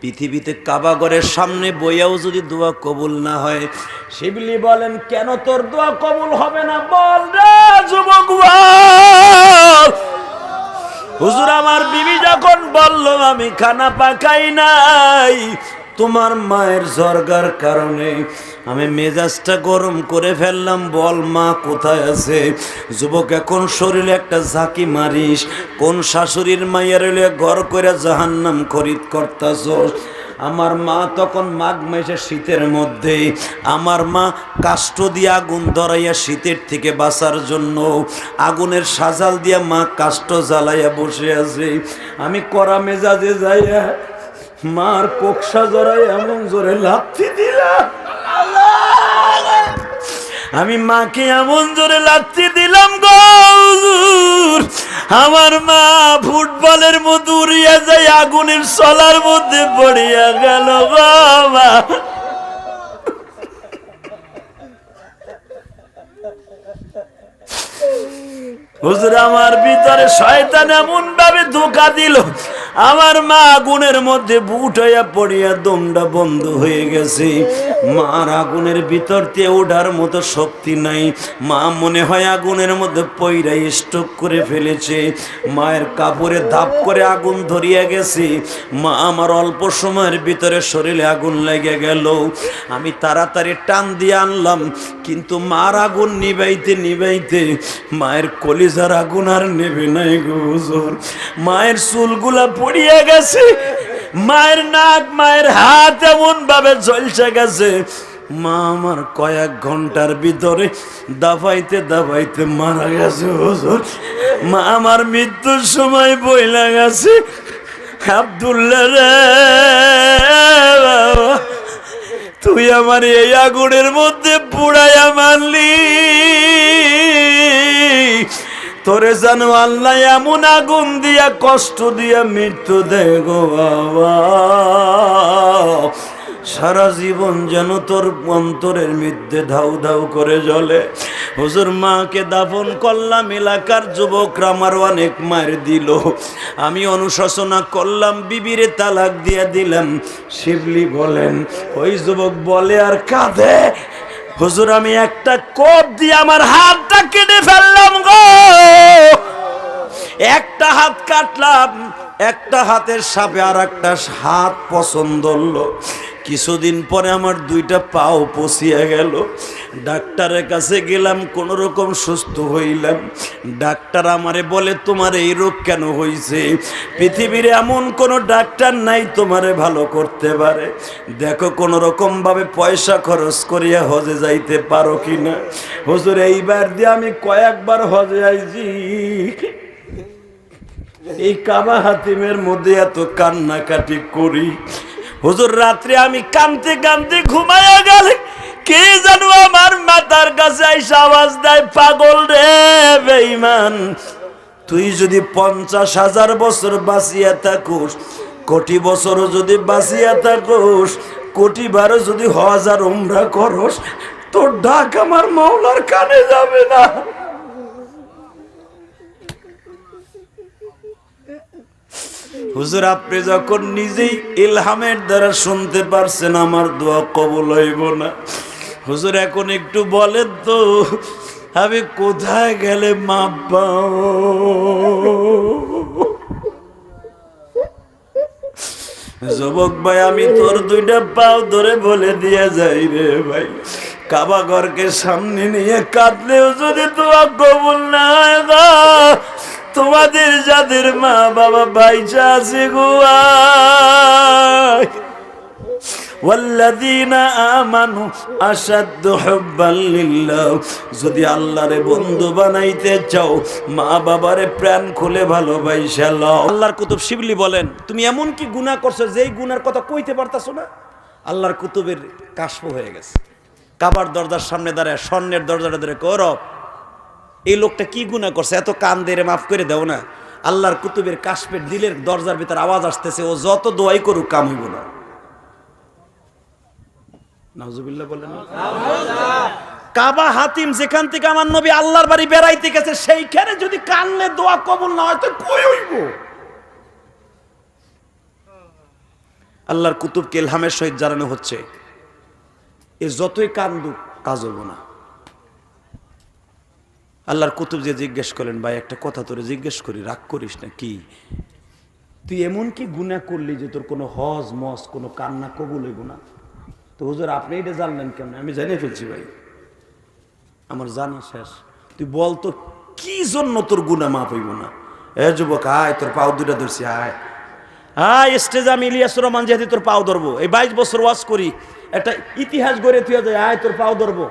পৃথিবীতে কাবাগরের সামনে বইয়াও যদি দোয়া কবুল না হয়, শিবলি বলেন, কেন তোর দোয়া কবুল হবে না? বল রে যুবক হুজুর, আমার বিবি যখন বলল, আমি খানা পাকাই নাই তোমার মায়ের জর্গার কারণে আমি মেজাজটা গরম করে ফেললাম। বল মা, কোথায় আছে? যুবক, এখন শরীরে একটা ঝাঁকি মারিস। কোন শাশুড়ির মায়ের ঘর করে জাহান্নাম খরিদ করতাছ আমার মা তখন মাঘ মাসে শীতের মধ্যে। আমার মা কাষ্ট দিয়ে আগুন ধরাইয়া শীতের থেকে বাঁচার জন্য আগুনের সাজাল দিয়া মা কাষ্ট জ্বালাইয়া বসে আছে। আমি করা মেজাজে যাইয়া মার কোকসা জড়াই এমন জোরে লাথি দিলাম আমি মাকে এমন জোরে লাথি দিলাম গো হুজুর। আমার মা ফুটবলের মতো উড়িয়া যায়, আগুনের সলার মধ্যে পড়িয়া গেল বাবা আমার ভিতরে শয়তান এমন ভাবে ধোকা দিল আমার মা আগুনের মধ্যে বুট হইয়া পড়িয়া দমটা বন্ধ হয়ে গেছে। মার আগুনের ভিতর দিয়ে ওঠার মতো শক্তি নাই। মা মনে হয় আগুনের মধ্যে পইরাই স্টক করে ফেলেছে। মায়ের কাপড়ে ধাপ করে আগুন ধরিয়া গেছে। মা আমার অল্প সময়ের ভিতরে শরীরে আগুন লেগে গেল। আমি তাড়াতাড়ি টান দিয়ে আনলাম, কিন্তু মার আগুন নিবাইতে নিবাইতে মায়ের কলিজার আগুন আর নেবে নাই গো মায়ের চুলগুলা পড়িয়া গেছে। মায়ের নাক, মায়ের হাত এমন ভাবে জ্বলছে গেছে। মা আমার কয়েক ঘণ্টার ভিতরে দাফাইতে দাফাইতে মারা গেছে, হুজুর। মা আমার মৃত্যুর সময় বইলা গেছে। আব্দুল্লাহ রে তুই আমার এই আগুনের মধ্যে পুড়াইয়া মারলি। তোরে জানো আল্লাহ, এমন আগুন দিয়া, কষ্ট দিয়া মৃত্যু দেয় গো বাবা। সারা জীবন যেন তোর অন্তরের মধ্যে ধাউ ধাউ করে জ্বলে। হুজুর মাকে দাফন করলাম, এলাকার যুবকরা আমার অনেক মার দিল। আমি অনুশাসনা করলাম, বিবিরে তালাক দিয়ে দিলাম। শিবলি বলেন, ওই যুবক বলে, আর কাঁদে? হুজুর, আমি একটা কোপ দিয়ে আমার হাতটা কেটে ফেললাম গো। একটা হাত কাটলাম, একটা হাতের সাপে আর একটা হাত পছন্দ হলো। কিছুদিন পরে আমার দুইটা পাও পচিয়া গেল। ডাক্তারের কাছে গেলাম কোনো রকম সুস্থ হইলাম। ডাক্তার আমারে বলে, তোমার এই রোগ কেন হইছে? পৃথিবীর এমন কোনো ডাক্তার নাই তোমারে ভালো করতে পারে। দেখো কোনো রকম ভাবে পয়সা খরচ করিয়া হজে যাইতে পারো কিনা। হুজুর, এইবার দিয়ে আমি কয়েকবার হজে আইছি। এই কাবা হাতিমের মধ্যে এত কান্নাকাটি করি। হুজুর, রাত্রে আমি কানতে কানতে ঘুমাইয়া গেলে। কে জানো আমার মাথার কাছে আইসা আওয়াজ দেয়, পাগল রে বেঈমান, তুই যদি পঞ্চাশ হাজার বছর বাঁচিয়া থাকুস, কোটি বছরও যদি বাঁচিয়া থাকুস, কোটি বারো যদি হাজার উমরা করস, তোর ডাক আমার মাওলার কানে যাবে না। হুজুর, আপনি যখন নিজেই ইলহামের দ্বারা শুনতে পারছেন, আমার দোয়া কবল হইব না। হুজুর, এখন একটু বলেন তো, আমি কোথায় গেলে মাপ যুবক ভাই, আমি তোর দুইটা পাও ধরে বলে দিয়ে যাই রে ভাই। কাবা ঘরকে সামনে নিয়ে কাঁদলেও যদি তোমার কবুল না তোমাদের যাদের মা বাবা ভাই আছে গুয়া যদি আল্লাহরে বন্ধু বানাইতে চাও, মা বাবারে প্রাণ খুলে ভালোবাইসা লও। আল্লাহর কুতুব শিবলি বলেন, তুমি এমন কি গুণা করছ যেই গুনার কথা কইতে পারতাছো না? আল্লাহর কুতুবের কাশ্প হয়ে গেছে। কাবার দরজার সামনে দাঁড়ায় স্বর্ণের দরজাটা ধরে কৌরব এই লোকটা কি গুনাহ করছে? এত কান মাফ করে দেও না। আল্লাহর কুতুবের কাশপের দিলের দরজার ভিতর আওয়াজ আসতেছে, ও যত দোয়াই করুক কাম হইব না। কাবা হাতিম যেখান থেকে আমার নবী আল্লাহর বাড়ি বেড়াইতে গেছে, সেইখানে যদি কানলে দোয়া কবুল না হয়, তো কই হইব? আল্লাহর কুতুবকে এলহামের সহিত জানানো হচ্ছে, এ যতই কান্দুক কাজ হব না। আল্লাহর কুতুব যে জিজ্ঞেস করলেন, ভাই, একটা কথা তোরে জিজ্ঞেস করি, রাগ করিস না, কি? তুই এমন কি গুণা করলি যে তোর কোনো হজ, মস, কোনো কান্না কবুল হইব না? তো হুজুর, আপনি এটা জানলেন কেমন? আমি জানিয়ে ফেলছি, ভাই। আমার জানা শেষ। তুই বল তো, কি জন্য তোর গুণা মাপ হইব না? এ যুবক, আয়, তোর পাও দুটা ধরছি, আয়। হ্যাঁ স্টেজ আমি ইলিয়াসুর রহমান যেহেতু তোর পাও ধরবো, এই বাইশ বছর ওয়াজ করি, একটা ইতিহাস গড়ে তুই আয়, তোর পাও ধরবো।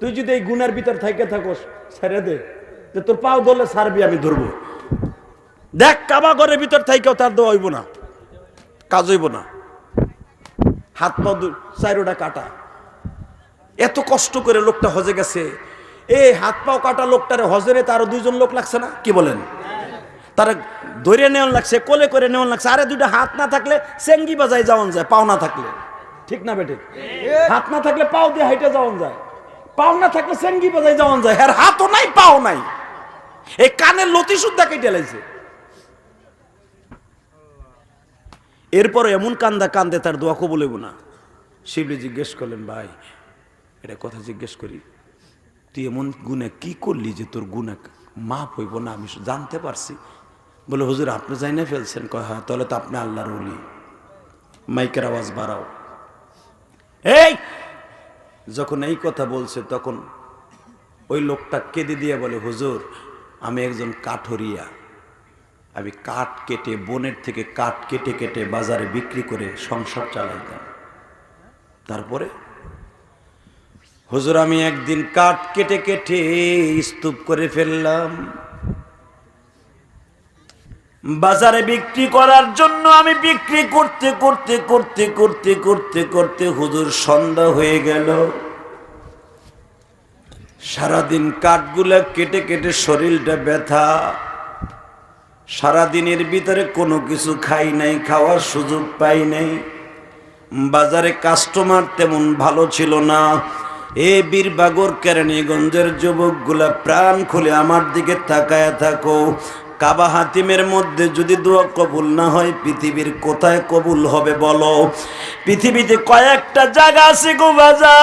তুই যদি এই গুণের ভিতর থাইকে থাকোস ছেড়ে দে। যে তোর পাও ধরলে সারবি আমি ধরবো। দেখ কাবা ঘরের ভিতর থাইকেও তার দেওয়া হইব না। কাজ হইব না। হাত পা চাইরোটা কাটা। এত কষ্ট করে লোকটা হজে গেছে। এই হাত পাও কাটা লোকটারে হজরে তারও দুইজন লোক লাগছে না? কি বলেন? তারা ধরে নেওয়ান লাগছে কোলে করে নেওয়ান লাগছে। আরে দুইটা হাত না থাকলে চেঙ্গি বাজায় যাওয়ান যায় পাও না থাকলে। ঠিক না বেটে? হাত না থাকলে পাও দিয়ে হাইটে যাওয়ান যায়। পাও না থাকলে চেঙ্গি বাজায় যাওয়ান যায়। আর হাতও নাই, পাও নাই। এই কানের লতি সুদ্ধা কেটে লাইছে। এরপর এমন কান্দা কান্দে তার দোয়া কবুল হইব না। শিবলি জিজ্ঞেস করলেন, ভাই, এটা কথা জিজ্ঞেস করি, তুই এমন গুণা কি করলি যে তোর গুণা মাপ হইব না? আমি জানতে পারছি। বলে, হুজুর, আপনি যাই না ফেলছেন। কয় হ্যাঁ তাহলে তো আপনি আল্লাহর অলি মাইকের আওয়াজ বাড়াও। এই যখন এই কথা বলছে, তখন ওই লোকটা কেঁদে দিয়ে বলে, হুজুর, আমি একজন কাঠরিয়া। আমি কাঠ কেটে, বনের থেকে কাঠ কেটে কেটে বাজারে বিক্রি করে সংসার চালাইতাম। তারপরে, হুজুর, আমি একদিন কাঠ কেটে কেটে স্তূপ করে ফেললাম। বাজারে বিক্রি করার জন্য আমি বিক্রি করতে করতে করতে করতে করতে করতে হুজুর সন্ধ্যা হয়ে গেল। সারাদিন কাঠগুলা কেটে কেটে শরীরটা ব্যথা। সারাদিনের ভিতরে কোনো কিছু খাই নাই, খাওয়ার সুযোগ পাই নাই। বাজারে কাস্টমার তেমন ভালো ছিল না। এ বীরবাগর কেরানীগঞ্জের যুবকগুলা প্রাণ খুলে আমার দিকে তাকায় থাকো। কাবা হাতিমের মধ্যে যদি দোয়া কবুল না হয়, পৃথিবীর কোথায় কবুল হবে বলো? পৃথিবীতে কয়েকটা জায়গা আছে গো বাজার।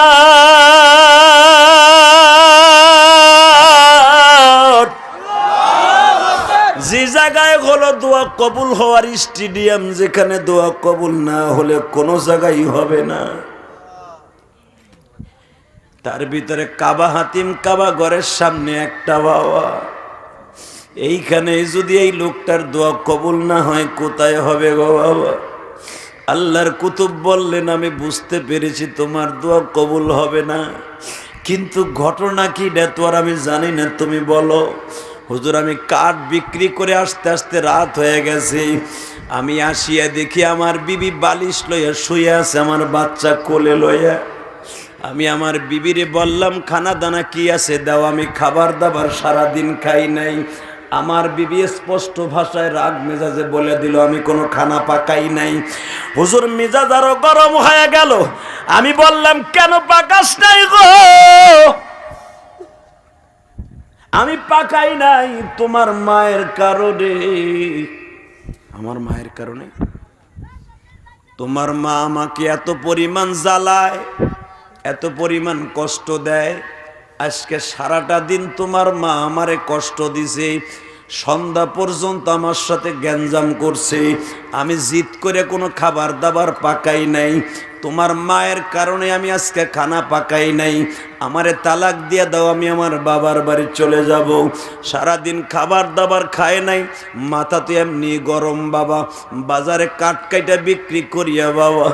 যে জায়গায় হলো দোয়া কবুল হওয়ার স্টেডিয়াম, যেখানে দোয়া কবুল না হলে কোনো জায়গায় হবে না। তার ভিতরে কাবা হাতিম কাবা ঘরের সামনে একটা বাবা। এইখানে যদি এই লোকটার দোয়া কবুল না হয়, কোথায় হবে গো বাবা? আল্লাহর কুতুব বললেন, আমি বুঝতে পেরেছি তোমার দোয়া কবুল হবে না। কিন্তু ঘটনা কি তো আমি জানি না, তুমি বলো। হুজুর, আমি কাঠ বিক্রি করে আসতে আসতে রাত হয়ে গেছে। আমি আসিয়া দেখি আমার বিবি বালিশ লইয়া শুয়ে আছে, আমার বাচ্চা কোলে লইয়া। আমি আমার বিবিরে বললাম খানা দানা কি আছে? দাও, আমি খাবার দাবার সারাদিন খাই নাই। আমার বিবি স্পষ্ট ভাষায় রাগ মেজাজে বলে দিল, আমি কোনো খানা পাকাই নাই। হুজুর, মেজাজ আরও গরম হয়ে গেল। আমি বললাম, কেন পাকাস নাই গো? আমি পাকাই নাই তোমার মায়ের কারণে। আমার মায়ের কারণে? তোমার মা আমাকে এত পরিমাণ জ্বালায়, এত পরিমাণ কষ্ট দেয় আজকে সারাটা দিন তোমার মা আমারে কষ্ট দিছে। সন্ধ্যা পর্যন্ত আমার সাথে গ্যাঞ্জাম করছে। আমি জিদ করে কোনো খাবার দাবার পাকাই নাই। তোমার মায়ের কারণে আমি আজকে খানা পাকাই নাই। আমারে তালাক দিয়ে দাও, আমি আমার বাবার বাড়ি চলে যাব। সারাদিন খাবার দাবার খায় নাই। মাথা তো এমনি গরম, বাবা। বাজারে কাঠ কাইটা বিক্রি করিয়া বাবা।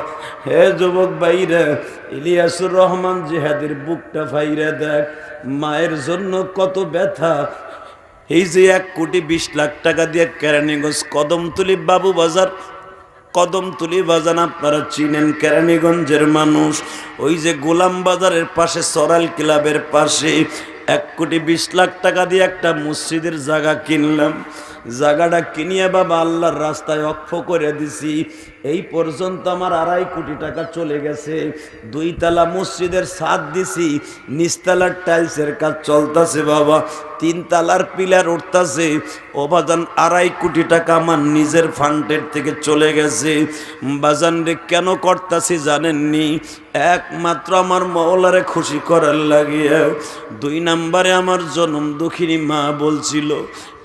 হে যুবক বাইরে ইলিয়াসুর রহমান জেহাদের বুকটা ফাইরা দেখ। মায়ের জন্য কত ব্যথা। এই যে এক কোটি বিশ লাখ টাকা দিয়ে কেরানীগঞ্জ কদমতলি বাবু বাজার, কদমতুলি বাজান আপনারা চিনেন কেরানীগঞ্জের মানুষ। ওই যে গোলাম বাজারের পাশে সরাল ক্লাবের পাশে এক কোটি বিশ লাখ টাকা দিয়ে একটা মসজিদের জায়গা কিনলাম। জায়গাটা কিনিয়ে বাবা আল্লাহর রাস্তায় অক্ষ করে দিছি। এই পর্যন্ত আমার আড়াই কোটি টাকা চলে গেছে। দুই তালা মসজিদের ছাদ দিছি, নিচতলার টাইলসের কাজ চলতেছে বাবা তিন তালার পিলার উঠতেছে। ওবাজান আড়াই কোটি টাকা আমার নিজের ফান্ডের থেকে চলে গেছে। বাজান রে, কেন করতাছি জানেননি? একমাত্র আমার মওলারে খুশি করার লাগিয়ে দুই নাম্বারে আমার জনম দুঃখিনী মা বলছিল,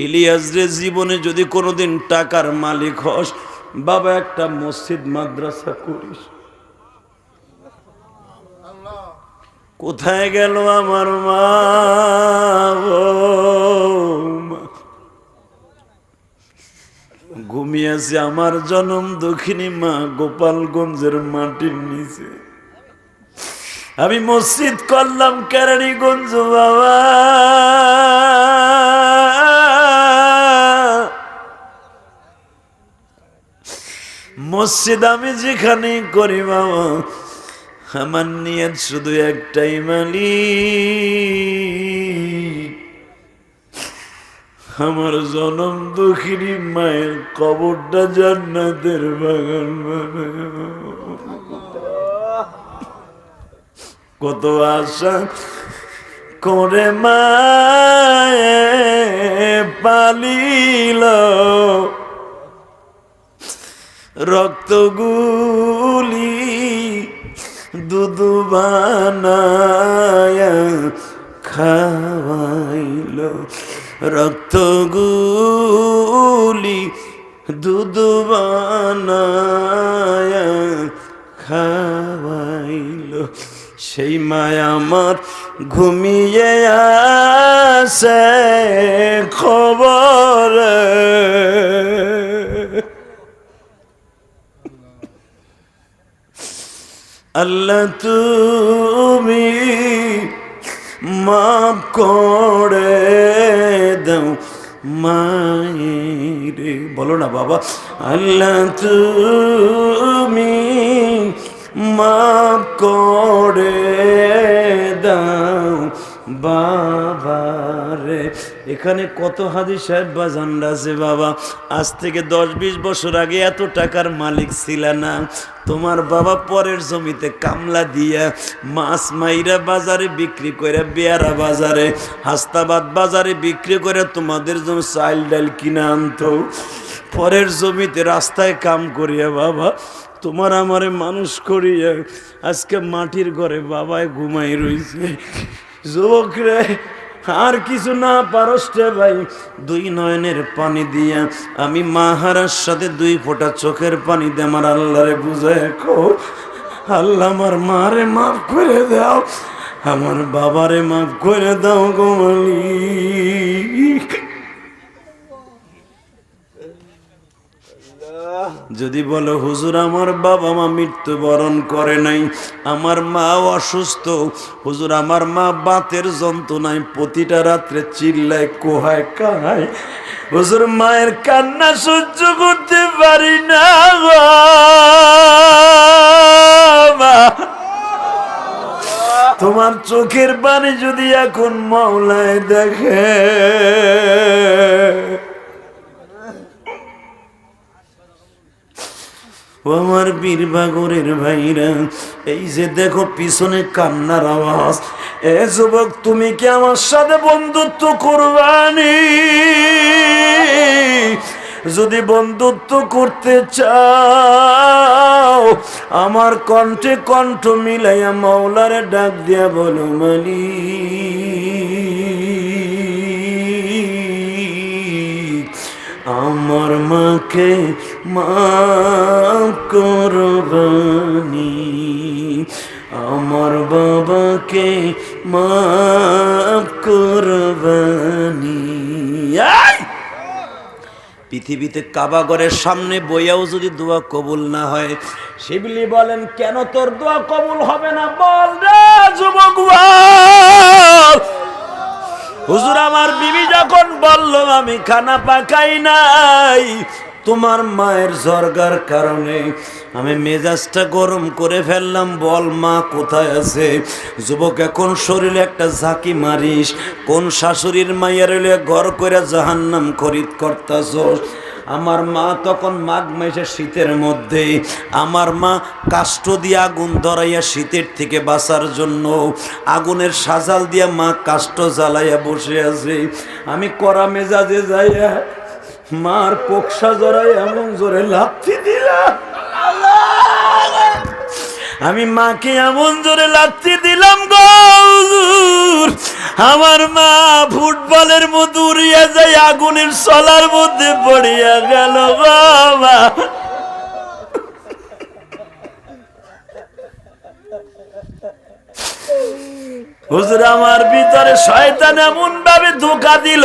ইলিয়াস রে, জীবনে যদি কোনোদিন টাকার মালিক হস বাবা, একটা মসজিদ মাদ্রাসা করিস। কোথায় গেল আমার মা? ঘুমিয়েছে আমার জনম দক্ষিণী মা গোপালগঞ্জের মাটির নিচে। আমি মসজিদ করলাম কেরানীগঞ্জ, বাবা। মসজিদ আমি যেখানে করি বাবা, আমার নিয়ত শুধু একটাই মালি আমার জনম দুঃখিনী মায়ের কবরটা জান্নাতের বাগান। কত আশা করে মায়ে পালিল রক্তগুলি দুধু বানায় খাওয়াইল। রক্তগুলি দুধু বানায় খাওয়াইল। সেই মায়া আমার ঘুমিয়ে আসে খবর। আল্লাহ তুমি মাপ করে দাও মায়েরে। বলো না বাবা। আল্লাহ তুমি মাপ করে দাও বাবারে এখানে কত হাদি সাহেব বাজানরা আছে বাবা? আজ থেকে দশ বিশ বছর আগে এত টাকার মালিক ছিল না। তোমার বাবা পরের জমিতে কামলা দিয়া মাছ মাইরা বাজারে বিক্রি করে বেয়ারা বাজারে, হাস্তাবাদ বাজারে বিক্রি করে তোমাদের জন্য চাইল ডাইল কিনে আনতো। পরের জমিতে রাস্তায় কাম করিয়া বাবা, তোমার আমারে মানুষ করিয়া আজকে মাটির ঘরে বাবায় ঘুমাই রইছে। যুবক রে আর কিছু না পারস ভাই। দুই নয়নের পানি দিয়া আমি মাহারার সাথে দুই ফোঁটা চোখের পানি দিয়ে আমার আল্লাহরে বুঝায় কো আল্লাহ আমার মারে মাফ করে দাও, আমার বাবারে মাফ করে দাও গো যদি বলো, হুজুর, আমার বাবা মা মৃত্যুবরণ করে নাই, আমার মা অসুস্থ, হুজুর, আমার মা বাতের যন্ত্রণায় প্রতিটা রাত্রে চিল্লায়, কোহায়, কাহায়, হুজুর, মায়ের কান্না সহ্য করতে পারি না। তোমার চোখের পানি যদি এখন মাওলায় দেখে ও আমার বীরবাগরের ভাইরা, এই যে দেখো পিছনে কান্নার আওয়াজ। এ যুবক, তুমি কি আমার সাথে বন্ধুত্ব করবানি? যদি বন্ধুত্ব করতে চাও, আমার কণ্ঠে কণ্ঠ মিলাইয়া মাওলারে ডাক দিয়া বলো মালিক আমার মাকে মাফ আমার বাবাকে মাফ! পৃথিবীতে কাবাগরের সামনে বইয়াও যদি দোয়া কবুল না হয়, শিবলি বলেন, কেন তোর দোয়া কবুল হবে না বল রে যুবক। হুজুর, আমার বিবি যখন বলল, আমি খানা পাকাই নাই তোমার মায়ের জর্গার কারণে আমি মেজাজটা গরম করে ফেললাম। বল, মা কোথায় আছে? যুবক, এখন শরীরে একটা ঝাঁকি মারিস। কোন শাশুড়ির হইলে ঘর করে জাহান্নাম খরিদ করতাছ আমার মা তখন মাঘ মাসে শীতের মধ্যে। আমার মা কাষ্ঠ দিয়ে আগুন ধরাইয়া শীতের থেকে বাঁচার জন্য আগুনের সাজাল দিয়া মা কাষ্ট জ্বালাইয়া বসে আছে। আমি করা মেজাজে যাইয়া মার পোকসা জড়াই এমন জোরে লাথি দিলাম আমি মাকে এমন জোরে লাথি দিলাম গৌর আমার মা ফুটবলের মতো উড়িয়ে যায় আগুনের সলার মধ্যে পড়িয়া গেল বাবা। হুজুর, আমার ভিতরে শয়তান এমন ভাবে ধোকা দিল।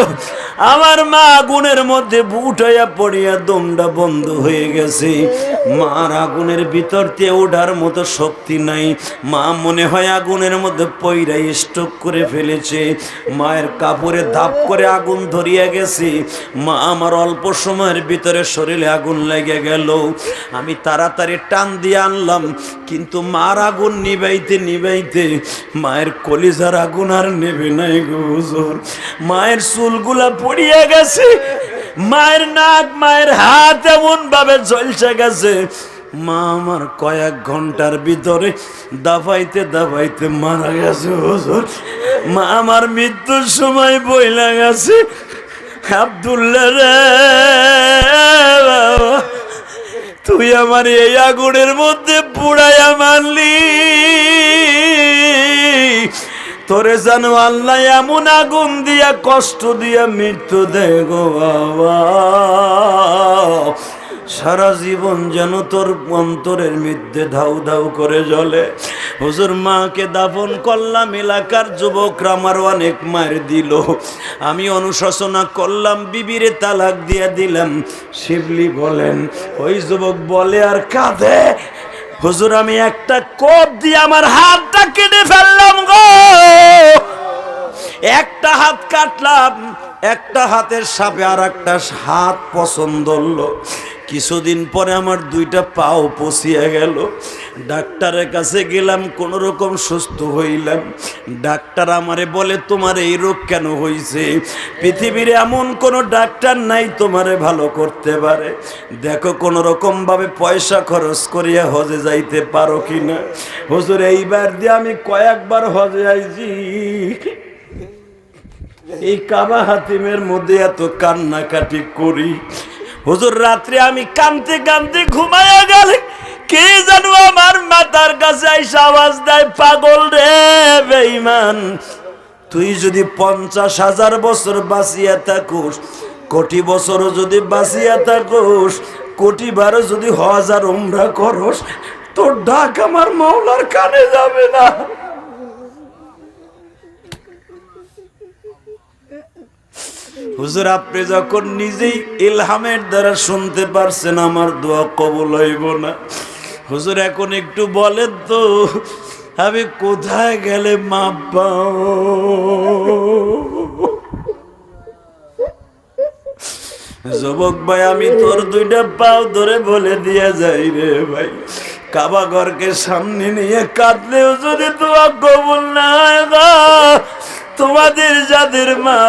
আমার মা আগুনের মধ্যে বুট পড়িয়া দমটা বন্ধ হয়ে গেছে। মার আগুনের ভিতর দিয়ে ওঠার মতো শক্তি নাই। মা মনে হয় আগুনের মধ্যে পইরা স্টক করে ফেলেছে। মায়ের কাপড়ে ধাপ করে আগুন ধরিয়া গেছে। মা আমার অল্প সময়ের ভিতরে শরীরে আগুন লেগে গেল। আমি তাড়াতাড়ি টান দিয়ে আনলাম, কিন্তু মার আগুন নিবাইতে নিবাইতে মায়ের কলিজার আগুন আর নেবে নাই গো হুজুর। মায়ের চুলগুলা পড়িয়া গেছে, মায়ের নাক, মায়ের হাত এমন ভাবে জ্বলছে গেছে। মা আমার কয়েক ঘণ্টার ভিতরে দাবাইতে দাবাইতে মারা গেছে হুজুর। মা আমার মৃত্যুর সময় বইলা গেছে। আব্দুল্লাহ রে তুই আমার এই আগুনের মধ্যে পুড়াইয়া মানলি তোরে জানো আল্লাহ, এমন আগুন দিয়া, কষ্ট দিয়া মৃত্যু দেয় গো বাবা। সারা জীবন যেন তোর অন্তরের মধ্যে ধাউ ধাউ করে জ্বলে। হুজুর, মাকে দাফন করলাম, এলাকার যুবকরা আমার অনেক মার দিল। আমি অনুশাসনা করলাম, বিবিরে তালাক দিয়ে দিলাম। শিবলি বলেন, ওই যুবক বলে, আর কাঁদে? হুজুর, আমি একটা কোপ দিয়ে আমার হাতটা কেটে ফেললাম গো। একটা হাত কাটলাম, একটা হাতের সাপে আর একটা হাত পছন্দ হলো। কিছুদিন পরে আমার দুইটা পাও পচিয়া গেল। ডাক্তারের কাছে গেলাম কোন রকম সুস্থ হইলাম। ডাক্তার আমারে বলে, তোমার এই রোগ কেন হইছে? পৃথিবীর এমন কোনো ডাক্তার নাই তোমারে ভালো করতে পারে। দেখো কোন রকম ভাবে পয়সা খরচ করিয়া হজে যাইতে পারো কিনা। হুজুর, এইবার দিয়ে আমি কয়েকবার হজে আইছি। এই কাবা হাতিমের মধ্যে এত কান্নাকাটি করি। হুজুর, রাত্রে আমি কানতে কানতে ঘুমাইয়া গেলে কে জানো আমার মাথার কাছে আইসা আওয়াজ দেয়, পাগল রে বেঈমান, তুই যদি পঞ্চাশ হাজার বছর বাঁচিয়া থাকুস, কোটি বছরও যদি বাঁচিয়া থাকুস, কোটি বারো যদি হাজার উমরা করস, তোর ডাক আমার মাওলার কানে যাবে না। হুজুর, আপনি যখন নিজেই ইলহামের দ্বারা শুনতে পারছেন, আমার দোয়া কবল হইব না। হুজুর, এখন একটু বলেন তো, আমি কোথায় গেলে মাপ পাও? যুবক ভাই, আমি তোর দুইটা পাও ধরে বলে দিয়ে যাই রে ভাই। কাবা ঘরকে সামনে নিয়ে কাঁদলেও যদি তোমার কবুল না তোমাদের যাদের মা